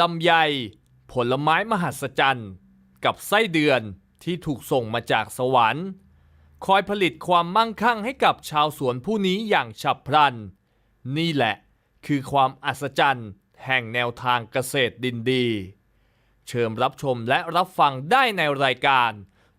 ลำไย ผลไม้มหัศจรรย์ กับไส้เดือนที่ถูกส่งมาจากสวรรค์ คอยผลิตความมั่งคั่งให้กับชาวสวนผู้นี้อย่างฉับพลัน นี่แหละคือความอัศจรรย์แห่งแนวทางเกษตรดินดี เชิญรับชมและรับฟังได้ในรายการ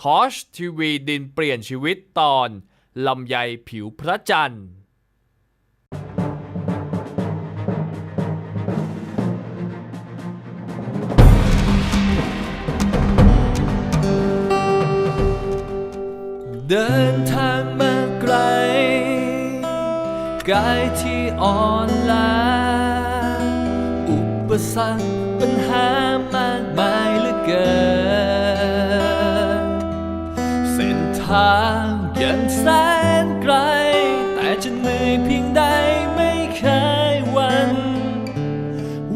ทอชทีวีดินเปลี่ยนชีวิตตอนลำไยผิวพระจันทร์ เดินทางมาไกล กายที่อ่อนล้า อุปสรรคปัญหามากมายเหลือเกิน เส้นทางยังแสนไกล แต่จะเหนื่อยเพียงใดไม่เคยหวัน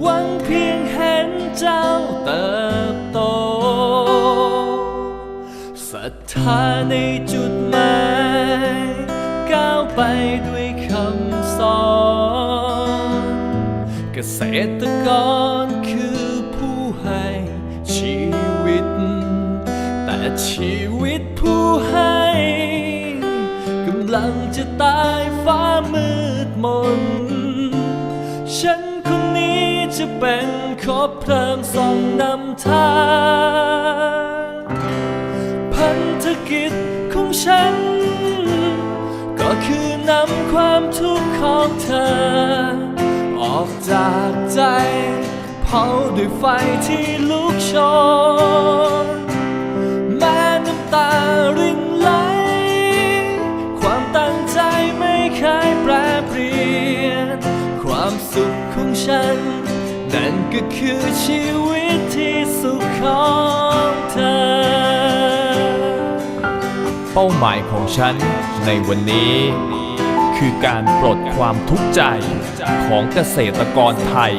หวังเพียงเห็นเจ้าเติบโตศรัทธาในจ ษตรกรคือผู้ให้ชีวิต แต่ชีวิตผู้ให้กำลังจะตายฟ้ามืดมน ฉันคนนี้จะเป็นขอบเพลิงส่องนำทางพันธกิจของฉัน ก็คือนำความทุกข์ของเธอ ออกจากใจ เผาด้วยไฟที่ลุกโชนแม้น้ำตารินไหล ความตั้งใจไม่เคยแปรเปลี่ยน ความสุขของฉัน นั่นก็คือชีวิตที่สุขของเธอ เป้าหมายของฉันในวันนี้ คือการปลดความทุกข์ใจของเกษตรกรไทย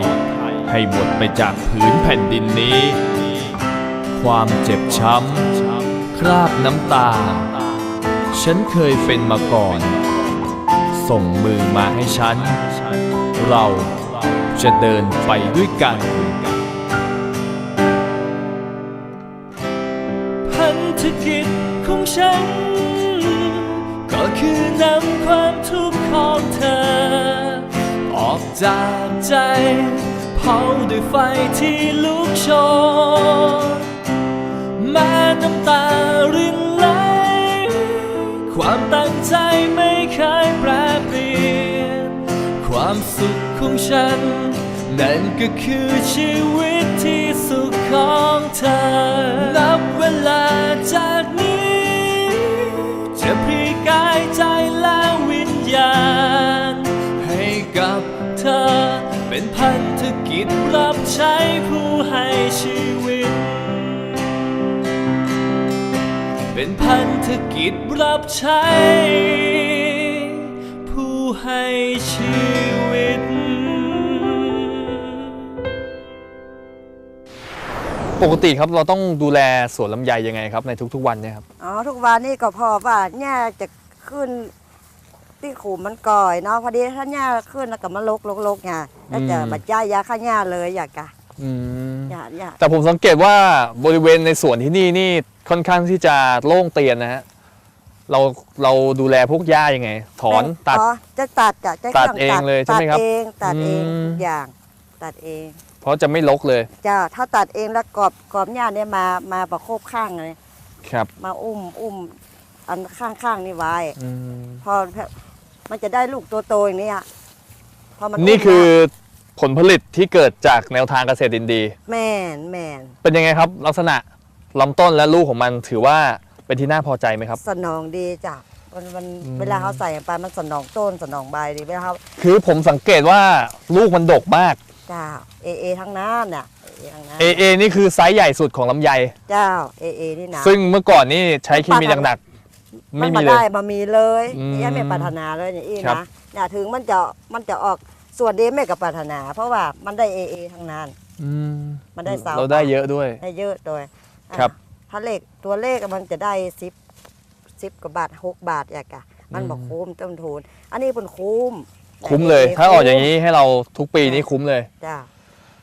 ให้หมดไปจากผืนแผ่นดินนี้ ความเจ็บช้ำ คราบน้ำตา ฉันเคยเป็นมาก่อน ส่งมือมาให้ฉัน เราจะเดินไปด้วยกันพันธกิจของฉัน ก็คือนำความทุกข์ ของเธอ ออกจากใจ เผาด้วยไฟที่ลุกโชนแม้น้ำตารินไหลความตั้งใจไม่เคยแปรเปลี่ยน ความสุขของฉัน นั่นก็คือชีวิตที่สุขของเธอ นับเวลาจาก พันธกิจรับใช้ผู้ให้ชีวิต เป็นพันธกิจรับใช้ผู้ให้ชีวิต ปกติครับเราต้องดูแลสวนลำไยยังไงครับในทุกๆวันเนี่ยครับอ๋อทุกวันนี้ก็พอว่าเนี่ยจะขึ้นที่ขูมมันก่อยเนาะพอดีถ้าเนี่ยขึ้นแล้วก็มาลกลกลกไง แล้วจะอืมบัดย้ายยาฆ่าหญ้าเลยอยากกะอืมอย่าอย่าแต่ผมสังเกตว่าบริเวณในสวนที่นี่นี่ค่อนข้างที่จะโล่งเตียนนะฮะเราเราดูแลพวกหญ้ายังไง ถอนตัดอ๋อจะตัดจะจะตัดเองเลยใช่ไหมครับตัดเองตัดเองอืมทุกอย่างตัดเอง เพราะจะไม่ลกเลยจ้าถ้าตัดเองแล้วกรอบกรอบหญ้าเนี่ยมามาประโคบข้างเลยครับ มาอุ้มอุ้มอันข้างข้างๆนี่ไว้อืมพอมันจะได้ลูกตัวโตอย่างนี้อะ พอมันนี่มคือผลผลิตที่เกิดจากแนวทางเกษตรดินดี แม่นแม่นเป็นยังไงครับ ลักษณะลำต้นและลูกของมันถือว่าเป็นที่น่าพอใจไหมครับ สนองดีจ้ะมันมันอืมเวลาเขาใส่ไปมันสนองต้นสนองใบดีเวลาเขาคือผมสังเกตว่าลูกมันดกมาก เจ้าเอเอทั้งนั้นน่ะเอทั้งนั้น AA นี่คือไซส์ใหญ่สุดของลำไย เจ้าเอเอนี่นะ ซึ่งเมื่อก่อนนี่ใช้เคมีหนักๆมัไม่นมีมาเลได้ย มามีเลยอืมนี่ไม่ปรารถนาเลยอย่างนี้ครับ นะเนี่ยถึงมันจะมันจะออกส่วนดีไม่กับปรารถนา เพราะว่ามันได้เอเอทั้งนั้น อืมมันได้สาว เราได้เยอะด้วย ได้เยอะโดยอะครับถ้าเลขตัวเลขมันจะได้สิบสิบกว่าบาทหกบาทอยากกะมันบอกอืม คุ้มต้นทุนอันนี้เป็นคุ้มคุ้มเลย ถ้าออกอย่างนี้ให้เราทุกปีนี้คุ้มเลย จ้า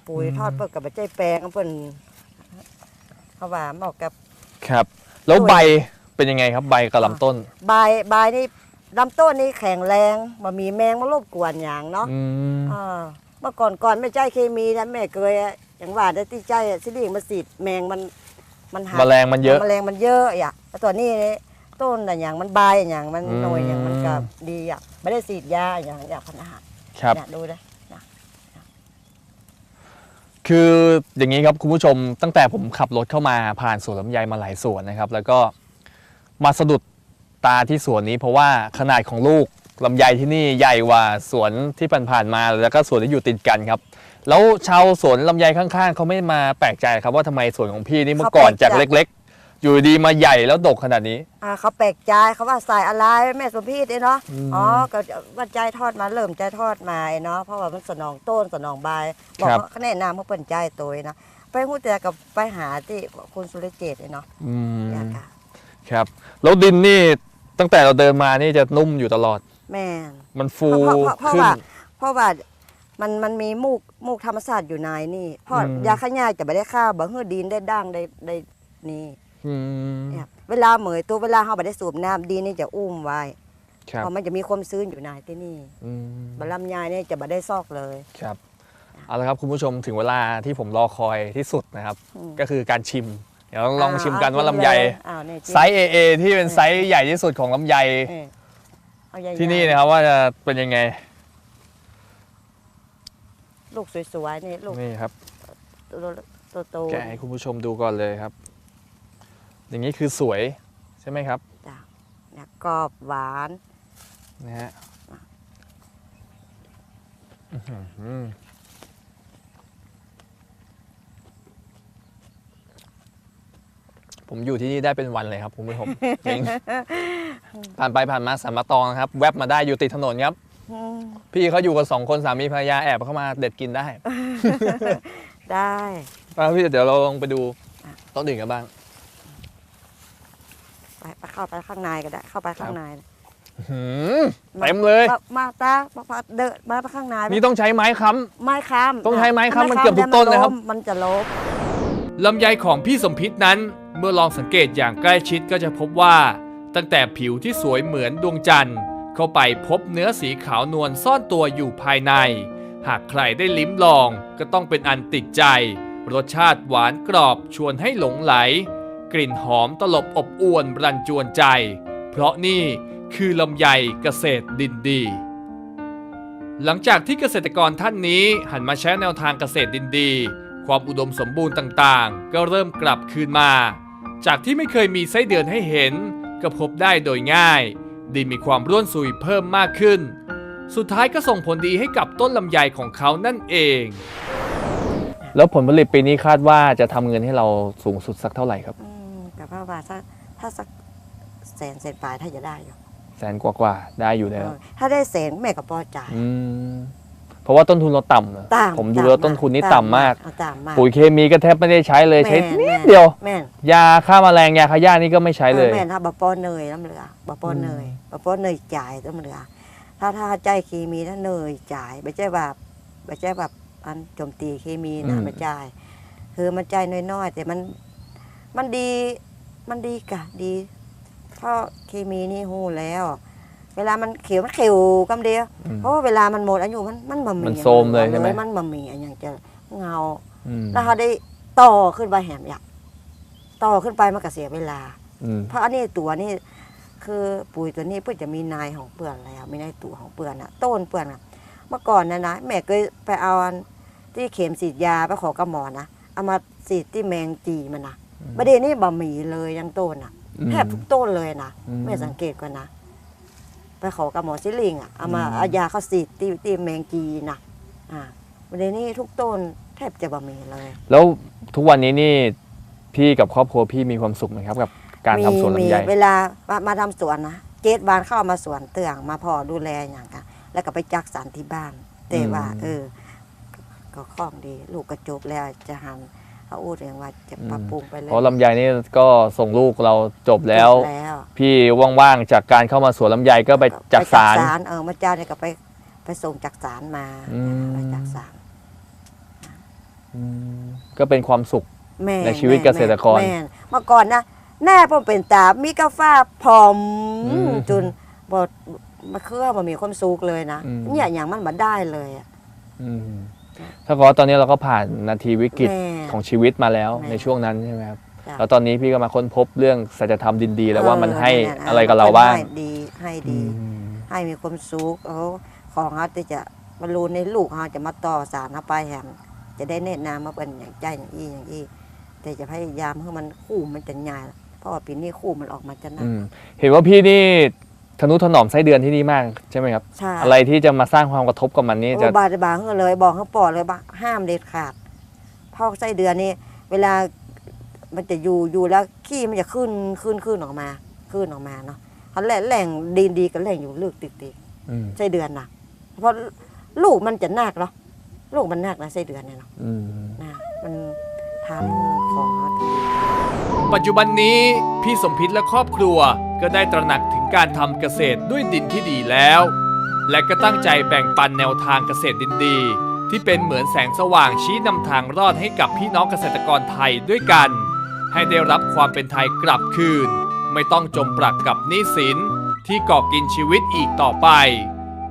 ปุ๋ยอืม ทอดเปิดกับใบใจแปลงเพิ่นเขาว่าเหมาะกับ ครับ แล้วด้วยใบเป็นยังไงครับใบกับลำต้น ใบใบนี่ ลำต้นนี่แข็งแรงบ่มีแมงมารบกวนอย่างเนาะอืมอ่าเมื่อก่อนก่อนไม่ใจเคมีนะแม่เคยอะอย่างว่าได้ที่ใจอะสิลิงมาสีดแมงมันมันหา แมลงมันเยอะ แมลงมันเยอะอะแล้วตัวนี้นี่ต้นอะอย่างมันใบอะอย่างมันอืม หน่วยอย่างมันก็ดีอะไม่ได้สีดยาอย่างอย่างพันอาหารครับ เนี่ยดูนะคืออย่างนี้ครับคุณผู้ชมตั้งแต่ผมขับรถเข้ามาผ่านสวนลำไยมาหลายสวนนะครับ แล้วก็มาสะดุด ตาที่สวนนี้เพราะว่าขนาดของลูกลำไยที่นี่ใหญ่กว่าสวนที่ผ่านๆมาแล้วก็สวนที่อยู่ติดกันครับ แล้วชาวสวนลำไยข้างๆเขาไม่มาแปลกใจครับว่าทำไมสวนของพี่นี่เมื่อก่อนจากเล็ก ๆ อยู่ดีมาใหญ่แล้วดกขนาดนี้ อ่าเขาแปลกใจเขาว่าใส่อะไรแม่สมพีดเนาะอืมอ๋อก็ว่าใจทอดมาเริ่มใจทอดมาเนาะเพราะว่ามันสนองต้นสนองใบบอกครับว่าเขาแนะนำเขาเปิ่นใจตัวเนาะไปหู้แต่กับไปหาที่คุณสุรเจตน์เนาะอืมอยากค่ะ ครับ แล้วดินนี่ ตั้งแต่เราเดินมานี่จะนุ่มอยู่ตลอด แม่นมันฟูเพราะเพราะเพราะขึ้น ว่าเพราะว่ามันมันมีมูกมูกธรรมศาสตร์อยู่ในนี่เพราะอืม ยาขยายจะไม่ได้ฆ่าบ่เฮือดินได้ด่างได้ได้นี่อืมเนี่ยเวลาเหมยตัวเวลาเขาไม่ได้สูบน้ำดินนี่จะอุ้มไว้ ครับเพราะมันจะมีความชื้นอยู่ในที่นี่อืมบลำยายนี่จะไม่ได้ซอกเลย ครับเอาละครับคุณผู้ชมถึงเวลาที่ผมรอคอยที่สุดนะครับ อืม ก็คือการชิม เดี๋ยวลองอ่าชิมกันเอว่าลำไยเลยอ้าวนี่จิ้มไซส์ AA ที่เป็นไซส์ใหญ่ที่สุดของลำไยเออเอาใหญ่ๆที่นี่นะครับว่าจะเป็นยังไง ลูกสวยๆนี่ลูกนี่ครับโตๆแกะให้คุณผู้ชมดูก่อนเลยครับ อย่างนี้คือสวยใช่ไหมครับจ้ะเนี่ยกรอบหวานนะฮะอื้อหือ ผมอยู่ที่นี่ได้เป็นวันเลยครับคุณผู้ชมจริงผ่านไปผ่านมาสามมาตองนะครับ แวบมาได้อยู่ติดถนนครับอืมพี่เขาอยู่กันสองคนสามีภรรยาแอบเข้ามาเด็ดกินได้ ได้ไปครับพี่เดี๋ยวเราลองไปดูต้นอื่นกันบ้าง ไปไปเข้าไปข้างในก็ได้ เข้าไปข้างในหืมเต็มเลยามาตามามาเดินมาไปข้างในนี่ต้องใช้ไม้ค้ไม้ค้ำต้องใช้ไม้ค้ำมันไเกือบทุกต้นเลยครับ มันจะลบลำไยของพี่สมพิษนั้น เมื่อลองสังเกตอย่างใกล้ชิดก็จะพบว่า ตั้งแต่ผิวที่สวยเหมือนดวงจันทร์ เข้าไปพบเนื้อสีขาวนวลซ่อนตัวอยู่ภายใน หากใครได้ลิ้มลองก็ต้องเป็นอันติดใจ รสชาติหวานกรอบชวนให้หลงไหล กลิ่นหอมตลบอบอวนรันจวนใจ เพราะนี่คือลำไยเกษตรดินดีหลังจากที่เกษตรกรท่านนี้หันมาใช้แนวทางเกษตรดินดี ความอุดมสมบูรณ์ต่างๆ ก็เริ่มกลับคืนมา จากที่ไม่เคยมีไส้เดือนให้เห็น ก็พบได้โดยง่าย ดินมีความร่วนซุยเพิ่มมากขึ้น สุดท้ายก็ส่งผลดีให้กับต้นลำไยของเขานั่นเอง แล้วผลผลิตปีนี้คาดว่าจะทำเงินให้เราสูงสุดสักเท่าไหร่ครับ อืมแต่ว่าว่าถ้าถ้าสักแสนแสนปลายถ้าจะได้อยู่แสนกว่าๆได้อยู่แล้วเออถ้าได้แสนแม่ก็พอใจ อืม เพราะว่าต้นทุนเราต่ำนะต่ำผมดูแล้วต้นทุนนี่ต่ำมากเอต่ำมากปุ๋ยเคมีก็แทบไม่ได้ใช้เลยใช้แม่นิดแม่เดียวแม่นยาฆ่าแมลงยาฆ่าหญ้านี่ก็ไม่ใช้เลยออแม่นถ้าบะปอเนยน้ำเหลือบ่ปอเนยบะปอเนยจ่ายน้ำเหลือ ถ้าถ้าใจเคมีถ้าเนยจ่ายไม่ใช่แบบไม่ใช่แบบอันโจมตีเคมีอืนะมไม่จ่าย คือมันจ่ายน้อยๆแต่มันมันดีมันดีกะดีเพราะเคมีนี่หู้แล้ว เวลามันเขียวมันเขียวกำเดียวอืมเพราะว่าเวลามันหมดอายุมันมันบะหมี่มันโทรมเลยใช่ไหมมันบะหมี่อันอย่างจะเงาอืมแล้วเขาได้ต่อขึ้นไปแหมอยากต่อขึ้นไปมันก็เสียเวลาอืมเพราะอันนี้ตัวนี่คือปุ๋ยตัวนี้เพื่อจะมีนายของเปื่อนแล้วมีนายตัวของเปื่อนอะต้นเปื่อนอะเมื่อก่อนนะนะแม่เคยไปเอาอันที่เข็มฉีดยาไปขอกระหมอนะเอามาฉีดที่แมงจีมันนะประเด็นนี้บะหมี่เลยยังต้นอะอืมแทบทุกต้นเลยนะอืมแม่สังเกตก่อนนะ ไปขอกระหมอซิลิงอะเอามาอืมเอายาเขาฉีดที่ที่แมงจีนะอ่าประเด็นนี้ทุกต้นแทบจะบะหมี่เลย แล้วทุกวันนี้นี่พี่กับครอบครัวพี่มีความสุขไหมครับกับการทำสวนลำไยมีเวลามามาทำสวนนะเจดบานเข้ามาสวนเตืองมาพอดูแลอย่างกันแล้วก็ไปจักสารที่บ้านแต่ว่าอืมเออ ก็คล่องดี ลูกก็จบแล้วจะหัน เขาอูดเองว่าจะปรับปรุงไปเลยเพราะลำไยนี่ก็ส่งลูกเราจบแล้ว จบแล้วพี่ว่างๆจากการเข้ามาสวนลำไยก็ไปจักสาร ไปเออมาเจ้าเนี่ยก็ไปไปส่งจักสารมาอืม ไปจักสารก็เป็นความสุข แม่ในชีวิตเกษตรกรแม่เมื่อก่อนนะแน่ผมเป็นตามีกาแฟผอมอืมจนบดมาเครื่อมันมีความสุขเลยนะอืม เนี่ยอย่างมันมาได้เลยอะอืม ถ้าก็ตอนนี้เราก็ผ่านนาทีวิกฤตแม่ของชีวิตมาแล้วแม่ในช่วงนั้นใช่ไหมครับจ้ะแล้วตอนนี้พี่ก็มาค้นพบเรื่องสัจธรรมดินดี แล้วว่ามันให้เนั่นอะไรกับเราบ้างให้ดีให้ดี ให้มีความสุขเอาของเขาที่จะบรรลุในลูกเขาจะมาต่อสารเขาไปแหมจะได้แนะนำมาเป็นอย่างใจอย่างอีอย่างอีแต่จะพยายามให้มันคู่มันจะใหญ่เพราะว่าปีนี้คู่มันออกมาจะหนัอืกมเห็นว่าพี่นี่ ทนุถนอมไส้เดือนที่นี่มากใช่ไหมครับ ใช่อะไรที่จะมาสร้างความกระทบกับมันนี่จะ โอ้บาดบางเขาเลย บอกเขาปอดเลยว่าห้ามเด็ดขาดเพราะไส้เดือนนี่เวลามันจะอยู่อยู่แล้วขี้มันจะขึ้นขึ้นขึ้นออกมา ขึ้นออกมาเนาะเขาแหล่งแหล่งดีดีๆกับแหล่งอยู่ลึกติดติดอืมไส้เดือนนะเพราะลูกมันจะหนักเนาะลูกมันหนักนะไส้เดือนเนี่ยเนาะอืม นะมันทำของเขาดี ปัจจุบันนี้พี่สมพิษและครอบครัวก็ได้ตระหนักถึงการทำเกษตรด้วยดินที่ดีแล้ว และก็ตั้งใจแบ่งปันแนวทางเกษตรดินดี ที่เป็นเหมือนแสงสว่างชี้นำทางรอดให้กับพี่น้องเกษตรกรไทยด้วยกัน ให้ได้รับความเป็นไทยกลับคืน ไม่ต้องจมปลักกับหนี้สินที่ก่อกินชีวิตอีกต่อไป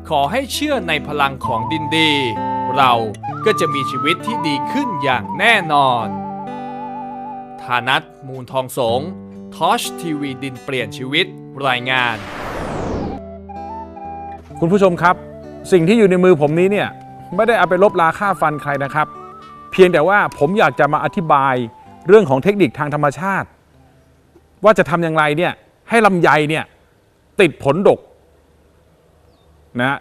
ขอให้เชื่อในพลังของดินดี เราก็จะมีชีวิตที่ดีขึ้นอย่างแน่นอนานัทมูลทองสงทอชทีวีดินเปลี่ยนชีวิตรายงาน คุณผู้ชมครับ สิ่งที่อยู่ในมือผมนี้เนี่ย ไม่ได้เอาไปลบลาค่าฟันใครนะครับ เพียงแต่ว่าผมอยากจะมาอธิบายเรื่องของเทคนิคทางธรรมชาติ ว่าจะทำอย่างไรเนี่ยให้ลำไยเนี่ยติดผลดกนะ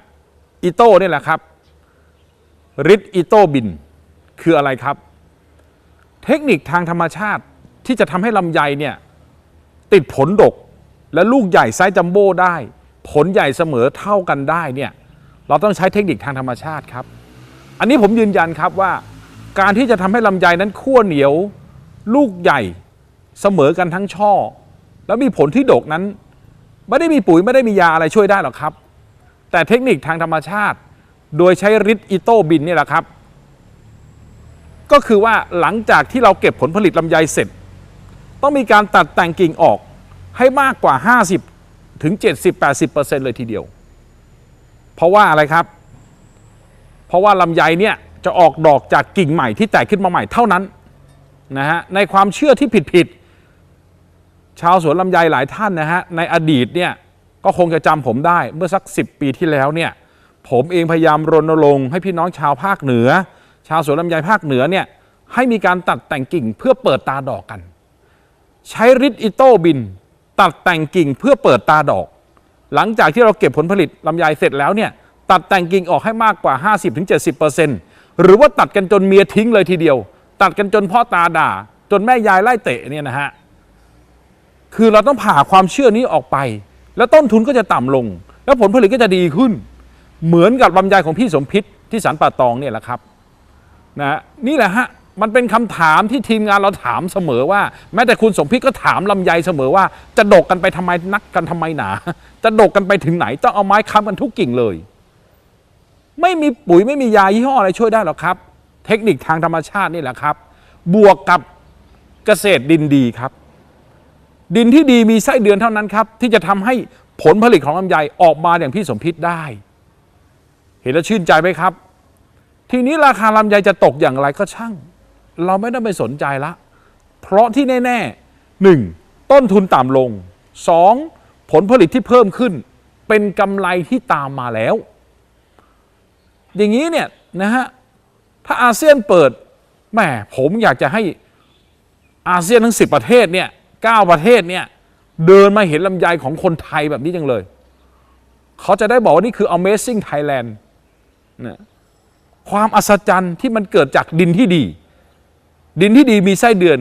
อิโต้เนี่ยแหละครับริดอิโต้บินคืออะไรครับ เทคนิคทางธรรมชาติ ที่จะทำให้ลำไยเนี่ยติดผลดกและลูกใหญ่ไซส์จัมโบ้ได้ ผลใหญ่เสมอเท่ากันได้เนี่ยเราต้องใช้เทคนิคทางธรรมชาติครับ อันนี้ผมยืนยันครับว่า การที่จะทำให้ลำไยนั้นขั้วเหนียว ลูกใหญ่เสมอกันทั้งช่อ แล้วมีผลที่ดกนั้น ไม่ได้มีปุ๋ยไม่ได้มียาอะไรช่วยได้หรอกครับ แต่เทคนิคทางธรรมชาติ โดยใช้ริดอิโต้บินเนี่ยแหละครับ ก็คือว่าหลังจากที่เราเก็บผลผลิตลำไยเสร็จ ต้องมีการตัดแต่งกิ่งออกให้มากกว่า 50 ถึง 70-80%เลยทีเดียว เพราะว่าอะไรครับ เพราะว่าลำไยเนี่ยจะออกดอกจากกิ่งใหม่ที่แตกขึ้นมาใหม่เท่านั้นนะฮะในความเชื่อที่ผิดๆชาวสวนลำไยหลายท่านนะฮะในอดีตเนี่ยก็คงจะจำผมได้เมื่อสัก 10 ปีที่แล้วเนี่ยผมเองพยายามรณรงค์ให้พี่น้องชาวภาคเหนือ ชาวสวนลำไยภาคเหนือเนี่ยให้มีการตัดแต่งกิ่งเพื่อเปิดตาดอกกัน ใช้ริดอิโต้บิน ตัดแต่งกิ่งเพื่อเปิดตาดอก หลังจากที่เราเก็บผลผลิตลำไยเสร็จแล้วเนี่ยตัดแต่งกิ่งออกให้มากกว่า 50-70%หรือว่าตัดกันจนเมียทิ้งเลยทีเดียว ตัดกันจนพ่อตาด่า จนแม่ยายไล่เตะเนี่ยนะฮะคือเราต้องผ่าความเชื่อนี้ออกไป แล้วต้นทุนก็จะต่ำลง แล้วผลผลิตก็จะดีขึ้น เหมือนกับลำไยของพี่สมพิษที่สันป่าตองเนี่ยแหละครับนะนี่แหละฮะ มันเป็นคำถามที่ทีมงานเราถามเสมอว่า แม้แต่คุณสมพิษก็ถามลำไยเสมอว่า จะดกกันไปทำไมนักกันทำไมหนา จะดกกันไปถึงไหน ต้องเอาไม้ค้ำกันทุกกิ่งเลย ไม่มีปุ๋ยไม่มียายี่ห้ออะไรช่วยได้หรอกครับ เทคนิคทางธรรมชาตินี่แหละครับ บวกกับเกษตรดินดีครับ ดินที่ดีมีไส้เดือนเท่านั้นครับ ที่จะทำให้ผลผลิตของลำไยออกมาอย่างพี่สมพิษได้ เห็นแล้วชื่นใจไหมครับ ทีนี้ราคาลำไยจะตกอย่างไรก็ช่าง เราไม่ต้องไปสนใจละ เพราะที่แน่ๆหนึ่งต้นทุนต่ำลงสองผลผลิตที่เพิ่มขึ้น เป็นกำไรที่ตามมาแล้ว อย่างนี้เนี่ยนะฮะถ้าอาเซียนเปิดแหมผมอยากจะให้อาเซียนทั้ง 10 ประเทศเนี่ยเก้าประเทศเนี่ยเดินมาเห็นลำไยของคนไทยแบบนี้จังเลย เขาจะได้บอกว่านี่คือ Amazing Thailand นะความอัศจรรย์ที่มันเกิดจากดินที่ดี ดินที่ดีมีไส้เดือน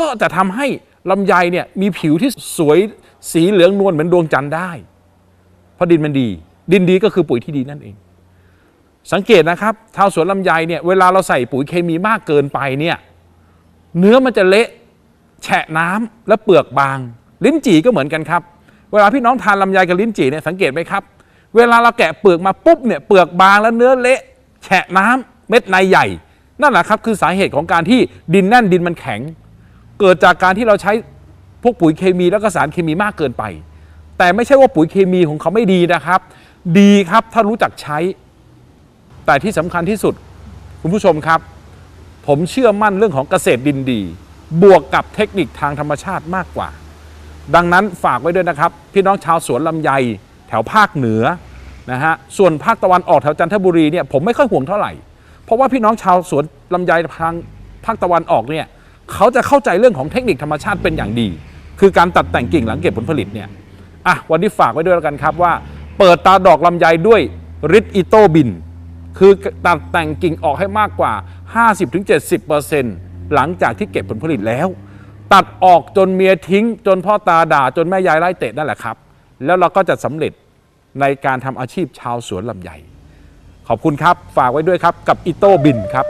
ก็จะทำให้ลำไยเนี่ยมีผิวที่สวยสีเหลืองนวลเหมือนดวงจันทร์ได้ เพราะดินมันดี ดินดีก็คือปุ๋ยที่ดีนั่นเอง สังเกตนะครับชาวสวนลำไยเนี่ยเวลาเราใส่ปุ๋ยเคมีมากเกินไปเนี่ยเนื้อมันจะเละแฉะน้ำและเปลือกบาง ลิ้นจี่ก็เหมือนกันครับ เวลาพี่น้องทานลำไยกับลิ้นจี่เนี่ยสังเกตไหมครับ เวลาเราแกะเปลือกมาปุ๊บเนี่ยเปลือกบางแล้วเนื้อเละ แฉะน้ำเม็ดในใหญ่ นั่นแหละครับคือสาเหตุของการที่ดินแน่นดินมันแข็ง เกิดจากการที่เราใช้พวกปุ๋ยเคมีแล้วก็สารเคมีมากเกินไป แต่ไม่ใช่ว่าปุ๋ยเคมีของเขาไม่ดีนะครับ ดีครับถ้ารู้จักใช้ แต่ที่สำคัญที่สุด คุณผู้ชมครับ ผมเชื่อมั่นเรื่องของเกษตรดินดี บวกกับเทคนิคทางธรรมชาติมากกว่า ดังนั้นฝากไว้ด้วยนะครับ พี่น้องชาวสวนลำไย แถวภาคเหนือนะฮะส่วนภาคตะวันออกแถวจันทบุรีเนี่ยผมไม่ค่อยห่วงเท่าไหร่ เพราะว่าพี่น้องชาวสวนลำไยทางภาคตะวันออกเนี่ยเขาจะเข้าใจเรื่องของเทคนิคธรรมชาติเป็นอย่างดี คือการตัดแต่งกิ่งหลังเก็บผลผลิตเนี่ยอะวันนี้ฝากไว้ด้วยแล้วกันครับว่า เปิดตาดอกลำไยด้วยริดอิโตบิน คือตัดแต่งกิ่งออกให้มากกว่า 50-70%หลังจากที่เก็บผลผลิตแล้ว ตัดออกจนเมียทิ้ง จนพ่อตาด่าจนแม่ยายไล่เตะนั่นแหละครับ แล้วเราก็จะสำเร็จในการทำอาชีพชาวสวนลำไย ขอบคุณครับ ฝากไว้ด้วยครับกับอิโต้บินครับ